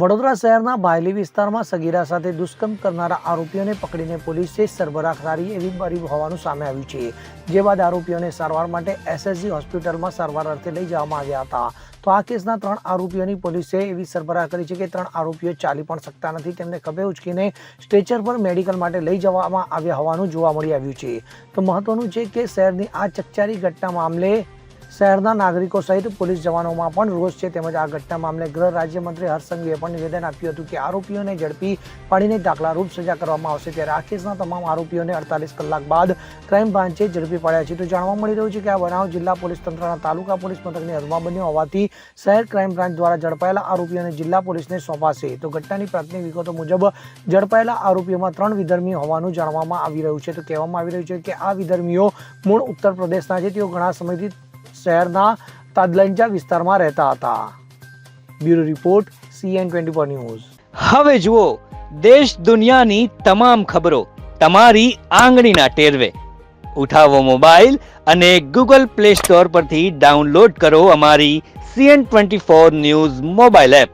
વડોદરા શહેરના બાયલી વિસ્તારમાં સગીરા સાથે દુષ્કર્મ કરનારા આરોપીઓને પકડીને પોલીસે સરબરાખદારી એવી બરી હોવાનું સામે આવ્યું છે, જે બાદ આરોપીઓને સારવાર માટે એસએસજી હોસ્પિટલમાં સારવાર અર્થે લઈ જવામાં આવ્યા હતા. તો આ કેસના ત્રણ આરોપીઓની પોલીસે એવી સરબરાહ કરી છે કે ત્રણ આરોપીઓ ચાલી પણ શકતા નથી, તેમને ખભે ઉચકીને સ્ટ્રેચર પર મેડિકલ માટે લઈ જવામાં આવ્યા હોવાનું જોવા મળી આવ્યું છે. તો મહત્વનું છે કે શહેરની આ ચકચારી ઘટના મામલે શહેરના નાગરિકો સહિત પોલીસ જવાનોમાં પણ રોષ છે. તેમજ આ ઘટના મામલે ગૃહ રાજ્યમંત્રી હર્ષસંઘવીએ પણ નિવેદન આપ્યું હતું કે આરોપીઓને ઝડપી પાડીને દાખલારૂપ સજા કરવામાં આવશે. ત્યારે આ કેસના તમામ આરોપીઓને અડતાલીસ કલાક બાદ ક્રાઇમ બ્રાન્ચે ઝડપી પાડ્યા છે. તો જાણવા મળી રહ્યું છે કે આ બનાવ જિલ્લા પોલીસ તંત્રના તાલુકા પોલીસ મથકની હદમાં બન્યો હોવાથી શહેર ક્રાઇમ બ્રાન્ચ દ્વારા ઝડપાયેલા આરોપીઓને જિલ્લા પોલીસને સોંપાશે. તો ઘટનાની પ્રાથમિક વિગતો મુજબ ઝડપાયેલા આરોપીઓમાં ત્રણ વિધર્મી હોવાનું જાણવામાં આવી રહ્યું છે. તો કહેવામાં આવી રહ્યું છે કે આ વિધર્મીઓ મૂળ ઉત્તર પ્રદેશના છે. તેઓ ઘણા સમયથી શહેરના તાદલંજા વિસ્તારમાં રહેતા હતા. Bureau report CN twenty four news. હવે જુઓ, દેશ દુનિયાની તમામ ખબરો તમારી આંગળીના ટેરવે. ઉઠાવો મોબાઈલ અને ગૂગલ પ્લે સ્ટોર પરથી ડાઉનલોડ કરો અમારી CN twenty four news mobile app.